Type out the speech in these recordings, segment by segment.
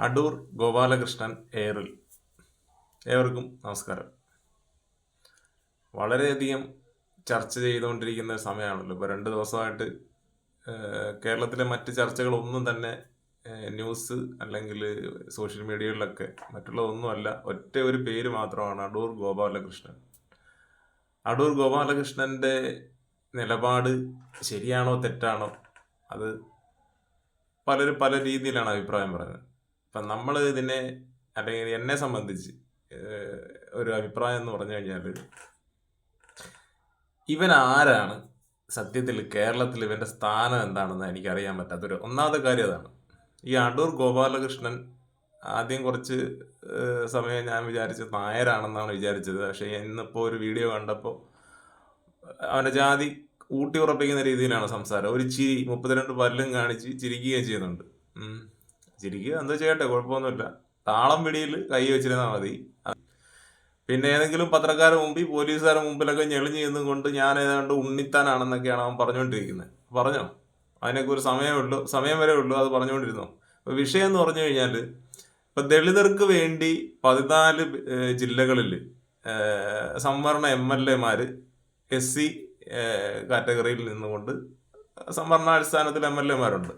അടൂർ ഗോപാലകൃഷ്ണൻ എയറിൽ ഏവർക്കും നമസ്കാരം. വളരെയധികം ചർച്ച ചെയ്തുകൊണ്ടിരിക്കുന്ന സമയമാണല്ലോ. ഇപ്പോൾ രണ്ട് ദിവസമായിട്ട് കേരളത്തിലെ മറ്റ് ചർച്ചകളൊന്നും തന്നെ ന്യൂസ് അല്ലെങ്കിൽ സോഷ്യൽ മീഡിയകളിലൊക്കെ മറ്റുള്ളതൊന്നുമല്ല. ഒറ്റ ഒരു പേര് മാത്രമാണ് അടൂർ ഗോപാലകൃഷ്ണൻ. അടൂർ ഗോപാലകൃഷ്ണന്റെ നിലപാട് ശരിയാണോ തെറ്റാണോ അത് പലരും പല രീതിയിലാണ് അഭിപ്രായം പറയുന്നത്. ഇപ്പം നമ്മൾ ഇതിനെ അല്ലെങ്കിൽ എന്നെ സംബന്ധിച്ച് ഒരു അഭിപ്രായം എന്ന് പറഞ്ഞു കഴിഞ്ഞാൽ ഇവൻ ആരാണ്? സത്യത്തിൽ കേരളത്തിൽ ഇവന്റെ സ്ഥാനം എന്താണെന്ന് എനിക്കറിയാൻ പറ്റാത്തൊരു ഒന്നാമത്തെ കാര്യം അതാണ്. ഈ അടൂർ ഗോപാലകൃഷ്ണൻ ആദ്യം കുറച്ച് സമയം ഞാൻ വിചാരിച്ചത് നായരാണെന്നാണ് വിചാരിച്ചത്. പക്ഷേ ഇന്നിപ്പോൾ ഒരു വീഡിയോ കണ്ടപ്പോൾ അവന്റെ ജാതി ഊട്ടി ഉറപ്പിക്കുന്ന രീതിയിലാണ് സംസാരം. ഒരു ചിരി മുപ്പത്തിരണ്ട് പല്ലും കാണിച്ച് ചിരിക്കുകയും ചെയ്യുന്നുണ്ട്. ചിരിക്കുക എന്താ ചെയ്യട്ടെ? കുഴപ്പമൊന്നുമില്ല. താളം പിടിയിൽ കൈ വെച്ചിരുന്നാൽ മതി. പിന്നെ ഏതെങ്കിലും പത്രക്കാരുടെ മുമ്പിൽ പോലീസുകാരുടെ മുമ്പിലൊക്കെ ഞെളിഞ്ഞ് നിന്നും കൊണ്ട് ഞാൻ ഏതാണ്ട് ഉണ്ണിത്താനാണെന്നൊക്കെയാണ് അവൻ പറഞ്ഞുകൊണ്ടിരിക്കുന്നത്. പറഞ്ഞോ? അതിനൊക്കെ ഒരു സമയമേ ഉള്ളൂ. സമയം വരെ ഉള്ളൂ അത് പറഞ്ഞുകൊണ്ടിരുന്നു? അപ്പോൾ വിഷയം എന്ന് പറഞ്ഞു കഴിഞ്ഞാൽ ഇപ്പം ദളിതർക്ക് വേണ്ടി പതിനാല് ജില്ലകളിൽ സംവരണ എം എൽ എമാർ എസ് സി കാറ്റഗറിയിൽ നിന്നുകൊണ്ട് സംവരണാടിസ്ഥാനത്തിൽ എം എൽ എമാരുണ്ട്.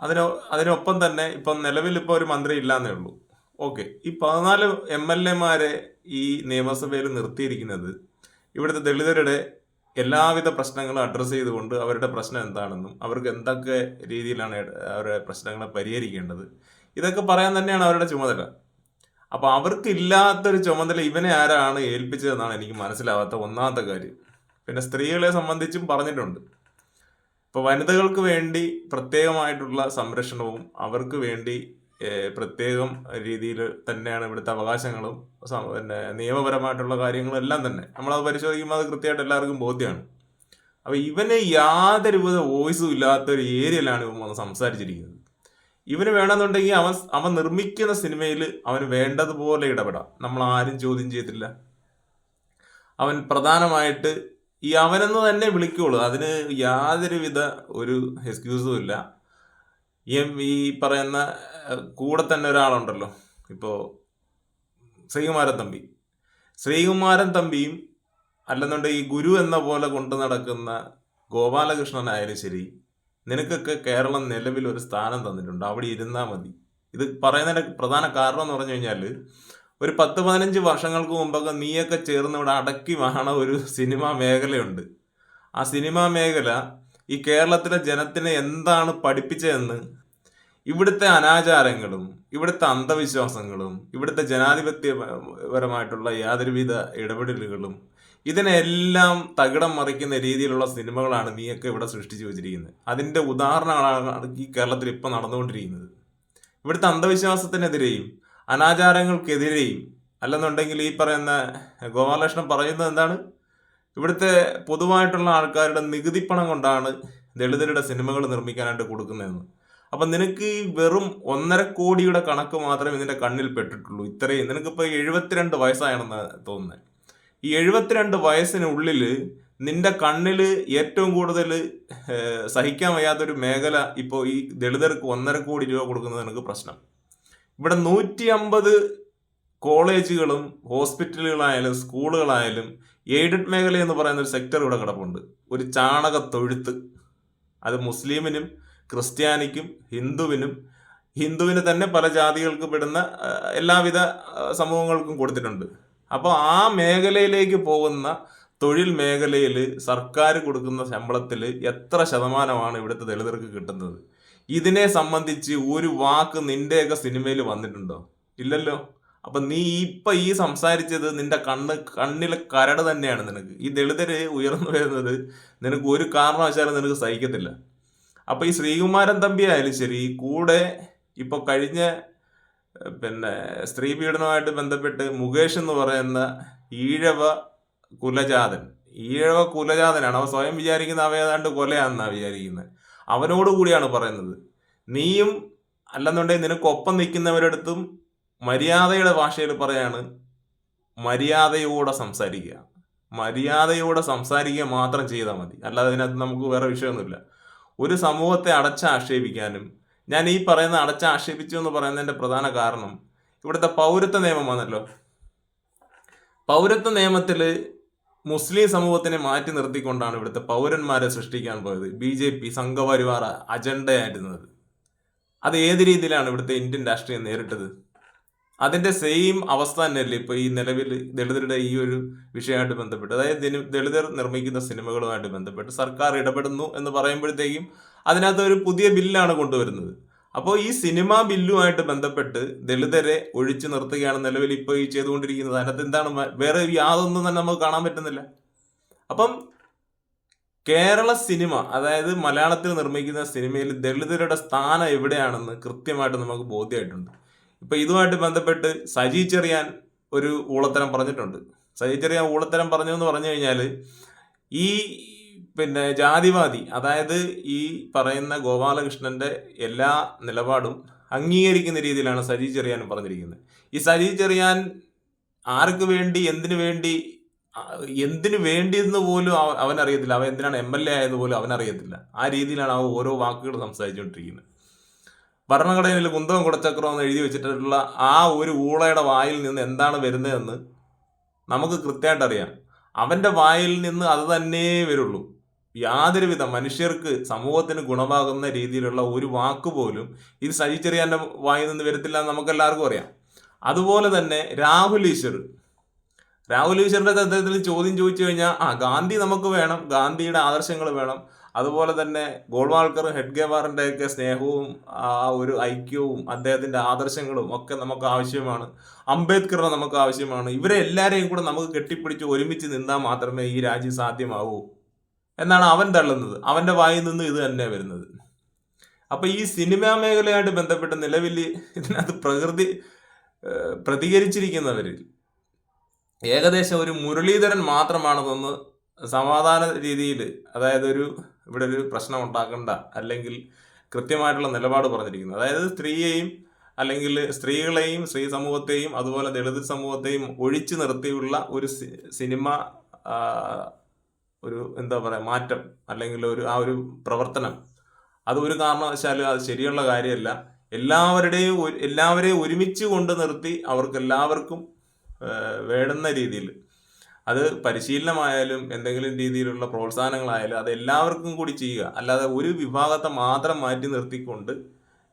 അതിനോ അതിനൊപ്പം തന്നെ ഇപ്പം നിലവിൽ ഇപ്പോൾ ഒരു മന്ത്രി ഇല്ലാന്നേ ഉള്ളൂ. ഓക്കെ. ഈ പതിനാല് എം എൽ എമാരെ ഈ നിയമസഭയിൽ നിർത്തിയിരിക്കുന്നത് ഇവിടുത്തെ ദളിതരുടെ എല്ലാവിധ പ്രശ്നങ്ങളും അഡ്രസ്സ് ചെയ്തുകൊണ്ട് അവരുടെ പ്രശ്നം എന്താണെന്നും അവർക്ക് എന്തൊക്കെ രീതിയിലാണ് അവരുടെ പ്രശ്നങ്ങളെ പരിഹരിക്കേണ്ടത് ഇതൊക്കെ പറയാൻ തന്നെയാണ് അവരുടെ ചുമതല. അപ്പൊ അവർക്ക് ഇല്ലാത്തൊരു ചുമതല ഇവനെ ആരാണ് ഏൽപ്പിച്ചതെന്നാണ് എനിക്ക് മനസ്സിലാവാത്ത ഒന്നാമത്തെ കാര്യം. പിന്നെ സ്ത്രീകളെ സംബന്ധിച്ചും പറഞ്ഞിട്ടുണ്ട്. ഇപ്പൊ വനിതകൾക്ക് വേണ്ടി പ്രത്യേകമായിട്ടുള്ള സംരക്ഷണവും അവർക്ക് വേണ്ടി പ്രത്യേകം രീതിയിൽ തന്നെയാണ് ഇവിടുത്തെ അവകാശങ്ങളും പിന്നെ നിയമപരമായിട്ടുള്ള കാര്യങ്ങളും എല്ലാം തന്നെ. നമ്മളത് പരിശോധിക്കുമ്പോൾ അത് കൃത്യമായിട്ട് എല്ലാവർക്കും ബോധ്യമാണ്. അപ്പൊ ഇവന് യാതൊരുവിധ വോയിസും ഇല്ലാത്ത ഒരു ഏരിയയിലാണ് ഇവൻ വന്ന് സംസാരിച്ചിരിക്കുന്നത്. ഇവന് വേണമെന്നുണ്ടെങ്കിൽ അവൻ അവൻ നിർമ്മിക്കുന്ന സിനിമയിൽ അവന് വേണ്ടതുപോലെ ഇടപെടാം. നമ്മൾ ആരും ചോദ്യം ചെയ്തില്ല അവൻ പ്രധാനമായിട്ട് ഈ അവനെന്ന് തന്നെ വിളിക്കുള്ളൂ. അതിന് യാതൊരുവിധ ഒരു എക്സ്ക്യൂസും ഇല്ല. ഈ പറയുന്ന കൂടെ തന്നെ ഒരാളുണ്ടല്ലോ. ഇപ്പോൾ ശ്രീകുമാരൻ തമ്പി. ശ്രീകുമാരൻ തമ്പിയും അല്ലെന്നുണ്ടെങ്കിൽ ഈ ഗുരു എന്ന പോലെ കൊണ്ടു നടക്കുന്ന ഗോപാലകൃഷ്ണനായാലും ശരി നിനക്കൊക്കെ കേരളം നിലവിൽ ഒരു സ്ഥാനം തന്നിട്ടുണ്ട്. അവിടെ ഇരുന്നാൽ മതി. ഇത് പറയുന്നതിന്റെ പ്രധാന കാരണം എന്ന് പറഞ്ഞു കഴിഞ്ഞാൽ ഒരു പത്ത് പതിനഞ്ച് വർഷങ്ങൾക്ക് മുമ്പൊക്കെ നീയൊക്കെ ചേർന്ന് ഇവിടെ അടക്കി വാണ ഒരു സിനിമാ മേഖലയുണ്ട്. ആ സിനിമാ മേഖല ഈ കേരളത്തിലെ ജനത്തിനെ എന്താണ് പഠിപ്പിച്ചതെന്ന് ഇവിടുത്തെ അനാചാരങ്ങളും ഇവിടുത്തെ അന്ധവിശ്വാസങ്ങളും ഇവിടുത്തെ ജനാധിപത്യപരമായിട്ടുള്ള യാതൊരുവിധ ഇടപെടലുകളും ഇതിനെല്ലാം തകിടം മറിക്കുന്ന രീതിയിലുള്ള സിനിമകളാണ് നീയൊക്കെ ഇവിടെ സൃഷ്ടിച്ചു വെച്ചിരിക്കുന്നത്. അതിന്റെ ഉദാഹരണങ്ങളാണ് ഈ കേരളത്തിൽ ഇപ്പം നടന്നുകൊണ്ടിരിക്കുന്നത്. ഇവിടുത്തെ അന്ധവിശ്വാസത്തിനെതിരെയും അനാചാരങ്ങൾക്കെതിരെയും അല്ലെന്നുണ്ടെങ്കിൽ ഈ പറയുന്ന ഗോപാലകൃഷ്ണൻ പറയുന്നത് എന്താണ്? ഇവിടുത്തെ പൊതുവായിട്ടുള്ള ആൾക്കാരുടെ നികുതി പണം കൊണ്ടാണ് ദളിതരുടെ സിനിമകൾ നിർമ്മിക്കാനായിട്ട് കൊടുക്കുന്നതെന്ന്. അപ്പം നിനക്ക് ഈ വെറും ഒന്നര കോടിയുടെ കണക്ക് മാത്രമേ ഇതിന്റെ കണ്ണിൽ പെട്ടിട്ടുള്ളൂ. ഇത്രയും. നിനക്കിപ്പോൾ എഴുപത്തിരണ്ട് വയസ്സായാണെന്ന് തോന്നുന്നത് ഈ എഴുപത്തിരണ്ട് വയസ്സിനുള്ളിൽ നിന്റെ കണ്ണിൽ ഏറ്റവും കൂടുതൽ സഹിക്കാൻ വയ്യാത്തൊരു മേഖല ഇപ്പോൾ ഈ ദളിതർക്ക് ഒന്നര കോടി രൂപ കൊടുക്കുന്നത് നിനക്ക് പ്രശ്നം. ഇവിടെ നൂറ്റി അമ്പത് കോളേജുകളും ഹോസ്പിറ്റലുകളായാലും സ്കൂളുകളായാലും എയ്ഡഡ് മേഖല എന്ന് പറയുന്ന ഒരു സെക്ടർ ഇവിടെ കിടപ്പുണ്ട്. ഒരു ചാണക തൊഴുത്ത്. അത് മുസ്ലിമിനും ക്രിസ്ത്യാനിക്കും ഹിന്ദുവിനും ഹിന്ദുവിന് തന്നെ പല ജാതികൾക്ക് പെടുന്ന എല്ലാവിധ സമൂഹങ്ങൾക്കും കൊടുത്തിട്ടുണ്ട്. അപ്പോൾ ആ മേഖലയിലേക്ക് പോകുന്ന തൊഴിൽ മേഖലയിൽ സർക്കാർ കൊടുക്കുന്ന ശമ്പളത്തിൽ എത്ര ശതമാനമാണ് ഇവിടുത്തെ ദളിതർക്ക് കിട്ടുന്നത്? ഇതിനെ സംബന്ധിച്ച് ഒരു വാക്ക് നിന്റെയൊക്കെ സിനിമയിൽ വന്നിട്ടുണ്ടോ? ഇല്ലല്ലോ. അപ്പൊ നീ ഇപ്പൊ ഈ സംസാരിച്ചത് നിന്റെ കണ്ണ് കണ്ണിലെ കരട് തന്നെയാണ് നിനക്ക്. ഈ ദളിതര് ഉയർന്നു വരുന്നത് നിനക്ക് ഒരു കാരണവശാലും നിനക്ക് സഹിക്കത്തില്ല. അപ്പൊ ഈ ശ്രീകുമാരൻ തമ്പി ആയാലും ശരി കൂടെ ഇപ്പൊ കഴിഞ്ഞ പിന്നെ സ്ത്രീ പീഡനവുമായിട്ട് ബന്ധപ്പെട്ട് മുകേഷ് എന്ന് പറയുന്ന ഈഴവ കുലജാതൻ. ഈഴവ കുലജാതനാണ്. അവ സ്വയം വിചാരിക്കുന്ന അവ ഏതാണ്ട് കൊലയാണെന്നാണ് വിചാരിക്കുന്നത് അവനോട് കൂടിയാണ് പറയുന്നത്. നീയും അല്ലെന്നുണ്ടെങ്കിൽ നിനക്കൊപ്പം നിൽക്കുന്നവരടുത്തും മര്യാദയുടെ ഭാഷയിൽ പറയാണ് മര്യാദയോടെ സംസാരിക്കുക. മര്യാദയോടെ സംസാരിക്കുക മാത്രം ചെയ്താൽ മതി. അല്ലാതെ അതിനകത്ത് നമുക്ക് വേറെ വിഷയമൊന്നുമില്ല. ഒരു സമൂഹത്തെ അടച്ചാക്ഷേപിക്കാനും ഞാൻ ഈ പറയുന്ന അടച്ച ആക്ഷേപിച്ചു എന്ന് പറയുന്നതിന്റെ പ്രധാന കാരണം ഇവിടുത്തെ പൗരത്വ നിയമം വന്നല്ലോ പൗരത്വ നിയമത്തിൽ മുസ്ലിം സമൂഹത്തിനെ മാറ്റി നിർത്തിക്കൊണ്ടാണ് ഇവിടുത്തെ പൗരന്മാരെ സൃഷ്ടിക്കാൻ പോയത്. ബി ജെ പി സംഘപരിവാർ അജണ്ടയായിരുന്നത്. അത് ഏത് രീതിയിലാണ് ഇവിടുത്തെ ഇന്ത്യൻ രാഷ്ട്രീയം നേരിട്ടത്? അതിന്റെ സെയിം അവസ്ഥ തന്നെയല്ലേ ഇപ്പൊ ഈ നിലവിൽ ദളിതരുടെ ഈ ഒരു വിഷയമായിട്ട് ബന്ധപ്പെട്ട്? അതായത് ദളിതർ നിർമ്മിക്കുന്ന സിനിമകളുമായിട്ട് ബന്ധപ്പെട്ട് സർക്കാർ ഇടപെടുന്നു എന്ന് പറയുമ്പോഴത്തേക്കും അതിനകത്ത് ഒരു പുതിയ ബില്ലാണ് കൊണ്ടുവരുന്നത്. അപ്പോൾ ഈ സിനിമാ ബില്ലുമായിട്ട് ബന്ധപ്പെട്ട് ദളിതരെ ഒഴിച്ചു നിർത്തുകയാണ് നിലവിൽ ഇപ്പോൾ ഈ ചെയ്തുകൊണ്ടിരിക്കുന്നത്. അതിനകത്ത് എന്താണ് വേറെ യാതൊന്നും തന്നെ നമുക്ക് കാണാൻ പറ്റുന്നില്ല. അപ്പം കേരള സിനിമ അതായത് മലയാളത്തിൽ നിർമ്മിക്കുന്ന സിനിമയിൽ ദളിതരുടെ സ്ഥാനം എവിടെയാണെന്ന് കൃത്യമായിട്ട് നമുക്ക് ബോധ്യമായിട്ടുണ്ട്. ഇപ്പൊ ഇതുമായിട്ട് ബന്ധപ്പെട്ട് സജി ചെറിയാൻ ഒരു ഊളത്തരം പറഞ്ഞിട്ടുണ്ട്. സജി ചെറിയാൻ ഊളത്തരം പറഞ്ഞു എന്ന് പറഞ്ഞു കഴിഞ്ഞാൽ ഈ പിന്നെ ജാതിവാദി അതായത് ഈ പറയുന്ന ഗോപാലകൃഷ്ണന്റെ എല്ലാ നിലപാടും അംഗീകരിക്കുന്ന രീതിയിലാണ് സജി ചെറിയാൻ പറഞ്ഞിരിക്കുന്നത്. ഈ സജി ചെറിയാൻ ആർക്ക് വേണ്ടി എന്തിനു വേണ്ടി എന്തിനു വേണ്ടിയെന്ന് പോലും അവൻ അറിയത്തില്ല അവൻ എന്തിനാണ് എം എൽ എ ആയത് പോലും അവൻ അറിയത്തില്ല ആ രീതിയിലാണ് അവൻ ഓരോ വാക്കുകൾ സംസാരിച്ചുകൊണ്ടിരിക്കുന്നത്. ഭരണഘടനയിൽ കുന്തവും കുടച്ചക്രം എന്ന് എഴുതി വെച്ചിട്ടുള്ള ആ ഒരു ഊളയുടെ വായിൽ നിന്ന് എന്താണ് വരുന്നതെന്ന് നമുക്ക് കൃത്യമായിട്ട് അറിയാം അവന്റെ വായിൽ നിന്ന് അത് തന്നെ വരുള്ളൂ. യാതൊരുവിധ മനുഷ്യർക്ക് സമൂഹത്തിന് ഗുണമാകുന്ന രീതിയിലുള്ള ഒരു വാക്ക് പോലും ഇത് സഹിച്ചെറിയാന്റെ വായിൽ നിന്ന് വരത്തില്ല എന്ന് നമുക്ക് എല്ലാവർക്കും അറിയാം. അതുപോലെ തന്നെ രാഹുൽ ഈശ്വർ. രാഹുൽ ഈശ്വറിന്റെ അദ്ദേഹത്തിൽ ചോദ്യം ചോദിച്ചു കഴിഞ്ഞാൽ ആ ഗാന്ധി നമുക്ക് വേണം ഗാന്ധിയുടെ ആദർശങ്ങൾ വേണം. അതുപോലെ തന്നെ ഗോൾവാൾക്കറും ഹെഡ്ഗേവാറിന്റെ ഒക്കെ സ്നേഹവും ആ ഒരു ഐക്യവും അദ്ദേഹത്തിന്റെ ആദർശങ്ങളും ഒക്കെ നമുക്ക് ആവശ്യമാണ്. അംബേദ്കറിനെ നമുക്ക് ആവശ്യമാണ്. ഇവരെ എല്ലാവരെയും കൂടെ നമുക്ക് കെട്ടിപ്പിടിച്ച് ഒരുമിച്ച് നിന്നാൽ മാത്രമേ ഈ രാജ്യം സാധ്യമാവൂ. എന്നാണ് അവൻ തള്ളുന്നത്. അവന്റെ വായിൽ നിന്ന് ഇത് തന്നെ വരുന്നത്. അപ്പൊ ഈ സിനിമാ മേഖലയായിട്ട് ബന്ധപ്പെട്ട നിലവിൽ ഇതിനകത്ത് പ്രകൃതി പ്രതികരിച്ചിരിക്കുന്നവരിൽ ഏകദേശം ഒരു മുരളീധരൻ മാത്രമാണെന്നൊന്ന് സമാധാന രീതിയിൽ അതായത് ഒരു ഇവിടെ ഒരു പ്രശ്നം ഉണ്ടാക്കണ്ട അല്ലെങ്കിൽ കൃത്യമായിട്ടുള്ള നിലപാട് പറഞ്ഞിരിക്കുന്നത് അതായത് സ്ത്രീയെയും അല്ലെങ്കിൽ സ്ത്രീകളെയും സ്ത്രീ സമൂഹത്തെയും അതുപോലെ ദളിത് സമൂഹത്തെയും ഒഴിച്ചു നിർത്തിയുള്ള ഒരു സിനിമ ഒരു എന്താ പറയുക മാറ്റം അല്ലെങ്കിൽ ഒരു ആ ഒരു പ്രവർത്തനം. അത് ഒരു കാരണവശാലും അത് ശരിയുള്ള കാര്യമല്ല. എല്ലാവരുടെയും എല്ലാവരെയും ഒരുമിച്ച് കൊണ്ട് നിർത്തി അവർക്ക് എല്ലാവർക്കും വേണ്ടുന്ന രീതിയിൽ. അത് പരിശീലനമായാലും എന്തെങ്കിലും രീതിയിലുള്ള പ്രോത്സാഹനങ്ങളായാലും അത് എല്ലാവർക്കും കൂടി ചെയ്യുക. അല്ലാതെ ഒരു വിഭാഗത്തെ മാത്രം മാറ്റി നിർത്തിക്കൊണ്ട്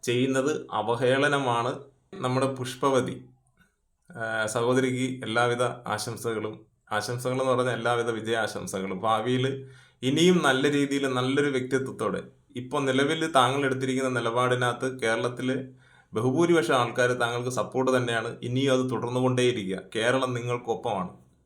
ചെയ്യുന്നത് അവഹേളനമാണ് നമ്മുടെ പുഷ്പവതി. സഹോദരിക്ക് എല്ലാവിധ ആശംസകളും ആശംസകൾ എന്ന് പറഞ്ഞാൽ എല്ലാവിധ വിജയാശംസകളും. ഭാവിയിൽ ഇനിയും നല്ല രീതിയിൽ നല്ലൊരു വ്യക്തിത്വത്തോടെ ഇപ്പോൾ നിലവിൽ താങ്കൾ എടുത്തിരിക്കുന്ന നിലപാടിനകത്ത് കേരളത്തിലെ ബഹുഭൂരിപക്ഷം ആൾക്കാർ താങ്കൾക്ക് സപ്പോർട്ട് തന്നെയാണ്. ഇനിയും അത് തുടർന്നുകൊണ്ടേയിരിക്കുക. കേരളം നിങ്ങൾക്കൊപ്പമാണ്.